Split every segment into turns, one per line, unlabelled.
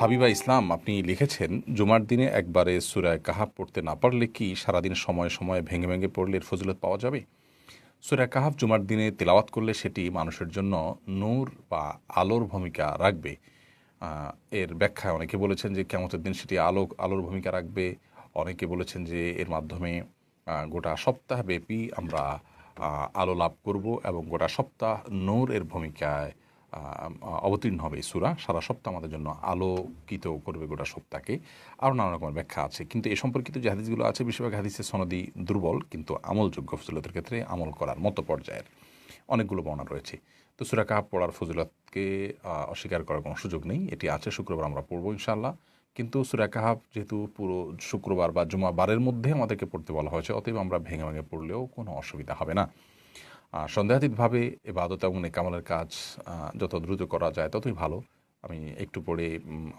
হাবিবা ইসলাম, আপনি লিখেছেন, জুমার দিনে একবারে সুরায় কাহাব পড়তে না পারলে কি সারাদিন সময়ে সময়ে ভেঙে ভেঙে পড়লে এর ফজিলত পাওয়া যাবে? সুরায় কাহাব জুমার দিনে তেলাওয়াত করলে সেটি মানুষের জন্য নূর বা আলোর ভূমিকা রাখবে। এর ব্যাখ্যায় অনেকে বলেছেন যে কেমতের দিন সেটি আলো আলোর ভূমিকা রাখবে। অনেকে বলেছেন যে এর মাধ্যমে গোটা সপ্তাহব্যাপী আমরা আলো লাভ করব এবং গোটা সপ্তাহ নূর এর ভূমিকায় অবতীর্ণ হবে সূরা। সারা সপ্তাহ আমাদের জন্য আলোকিত করবে গোটা সপ্তাহকে। আরও নানা রকমের ব্যাখ্যা আছে। কিন্তু এ সম্পর্কিত যে হাদিসগুলো আছে, বেশিরভাগ হাদিসের সনদি দুর্বল, কিন্তু আমলযোগ্য ফজিলতের ক্ষেত্রে আমল করার মতো পর্যায়ের অনেকগুলো বর্ণনা রয়েছে। তো সুরা কাহাব পড়ার ফজিলতকে অস্বীকার করার কোনো সুযোগ নেই। এটি আছে, শুক্রবার আমরা পড়ব ইনশাল্লাহ কিন্তু সুরা কাহাব যেহেতু পুরো শুক্রবার বা জুমা বারের মধ্যে আমাদেরকে পড়তে বলা হয়েছে, অতএব আমরা ভেঙে ভেঙে পড়লেও কোনো অসুবিধা হবে না। সন্দেহাতীতভাবে এবাদত এবং নেকামলের কাজ যত দ্রুত করা যায় ততই ভালো। আমি একটু পড়ে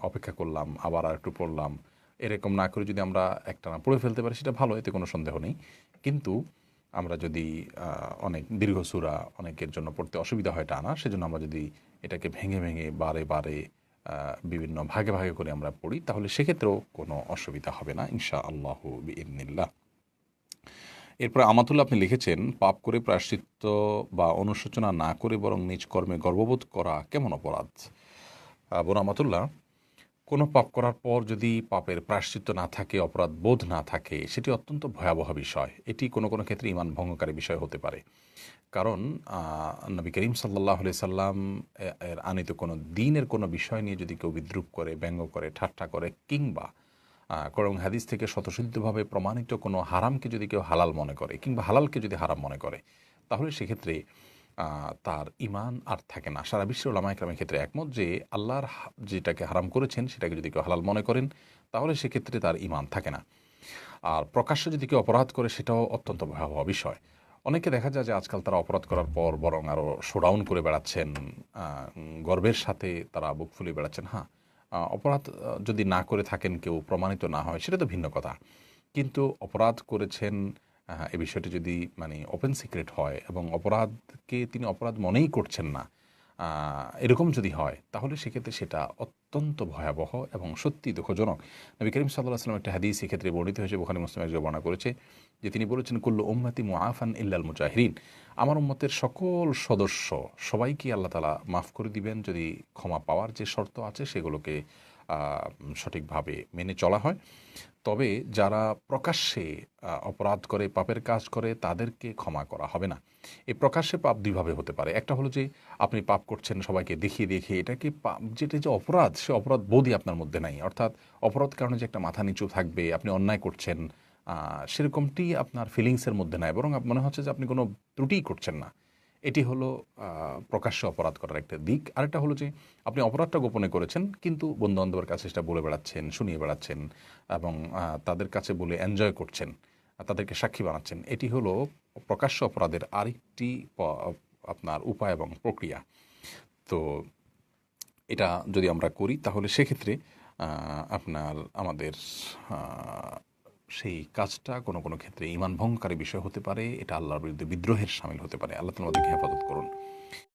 অপেক্ষা করলাম, আবার আর একটু পড়লাম। এরকম না করে যদি আমরা একটা না পড়ে ফেলতে পারি, সেটা ভালো, এতে কোনো সন্দেহ নেই। কিন্তু আমরা যদি অনেক দীর্ঘ সুরা অনেকের জন্য পড়তে অসুবিধা হয় টানা, সেজন্য আমরা যদি এটাকে ভেঙে ভেঙে, বারে বারে বিভিন্ন ভাগে ভাগে করে আমরা পড়ি, তাহলে সেক্ষেত্রেও কোনো অসুবিধা হবে না ইনশা আল্লাহ বিইন্নিল্লাহ এরপর আমাতুল্লাহ আপনি লিখেছেন, পাপ করে প্রায়শ্চিত্ত বা অনুশোচনা না করে বরং নিজ কর্মে গর্ববোধ করা কেমন অপরাধ? বোন আমাতুল্লাহ, কোনো পাপ করার পর যদি পাপের প্রায়শ্চিত্ত না থাকে, অপরাধ বোধ না থাকে, সেটি অত্যন্ত ভয়াবহ বিষয়। এটি কোনো কোনো ক্ষেত্রে ইমান ভঙ্গকারী বিষয় হতে পারে। কারণ নবী করিম সাল্লাহ সাল্লাম এর আনিত কোনো দিনের কোনো বিষয় নিয়ে যদি কেউ বিদ্রুপ করে, ব্যঙ্গ করে, ঠাট্টা করে কিংবা করং হাদিস থেকে স্বতঃসিদ্ধভাবে প্রমাণিত কোনো হারামকে যদি কেউ হালাল মনে করে কিংবা হালালকে যদি হারাম মনে করে, তাহলে সেক্ষেত্রে তার ইমান আর থাকে না। সারা বিশ্বের ওলামা একরামের ক্ষেত্রে একমত যে আল্লাহর যেটাকে হারাম করেছেন সেটাকে যদি কেউ হালাল মনে করেন, তাহলে সেক্ষেত্রে তার ইমান থাকে না। আর প্রকাশ্যে যদি কেউ অপরাধ করে, সেটাও অত্যন্ত ভয়াবহ বিষয়। অনেকে দেখা যায় যে আজকাল তারা অপরাধ করার পর বরং আরও শোডাউন করে বেড়াচ্ছেন গর্বের সাথে তারা বুক ফুলিয়ে বেড়াচ্ছেন। হ্যাঁ অপরাধ যদি না করে থাকেন, কেউ প্রমাণিত না হয়, সেটা তো ভিন্ন কথা। কিন্তু অপরাধ করেছেন এ বিষয়টি যদি মানে ওপেন সিক্রেট হয় এবং অপরাধকে তিনি অপরাধ মনেই করছেন না এরকম যদি হয়, তাহলে সেক্ষেত্রে সেটা অত্যন্ত ভয়াবহ এবং সত্যি দুঃখজনক। নবী করিম সাল্লাহ আসলাম একটা হাদিস সেক্ষেত্রে বর্ণিত হয়েছে ওখানে মুসলিম একজন বর্ণনা করেছে, যে তিনি বলেছেন, কুল্লু উম্মাতি মুআফান ইল্লাল মুজাহিরিন। আমার উম্মতের সকল সদস্য সবাইকে আল্লাহ তালা মাফ করে দিবেন, যদি ক্ষমা পাওয়ার যে শর্ত আছে সেগুলোকে সঠিকভাবে মেনে চলা হয়। তবে যারা প্রকাশ্যে অপরাধ করে, পাপের কাজ করে, তাদেরকে ক্ষমা করা হবে না। এই প্রকাশ্যে পাপ দুইভাবে হতে পারে। একটা হলো যে, আপনি পাপ করছেন, সবাইকে দেখিয়ে দেখিয়ে এটাকে পাপ, যেটা যে অপরাধ, সে অপরাধ বোধই আপনার মধ্যে নাই। অর্থাৎ অপরাধ কারণে যে একটা মাথা নিচু থাকবে, আপনি অন্যায় করছেন সেরকমটি আপনার ফিলিংসের মধ্যে নাই। বরং মনে হচ্ছে যে আপনি কোনো ত্রুটিই করছেন না। এটি হলো প্রকাশ্যে অপরাধ করার একটা দিক। আরেকটা হলো যে, আপনি অপরাধটা গোপনে করেছেন, কিন্তু বন্ধু বান্ধবের কাছে সেটা বলে বেড়াচ্ছেন, শুনিয়ে বেড়াচ্ছেন এবং তাদের কাছে বলে এনজয় করছেন, তাদেরকে সাক্ষী বানাচ্ছেন। এটি হলো প্রকাশ্য অপরাধের আরেকটি আপনার উপায় এবং প্রক্রিয়া। তো এটা যদি আমরা করি, তাহলে সেক্ষেত্রে আপনার, আমাদের সেই কাজটা কোনো কোনো ক্ষেত্রে ইমান ভঙ্গকারী বিষয় হতে পারে, এটা আল্লাহর বিরুদ্ধে বিদ্রোহের সামিল হতে পারে। আল্লাহ তোমাদেরকে হেফাজত করুন।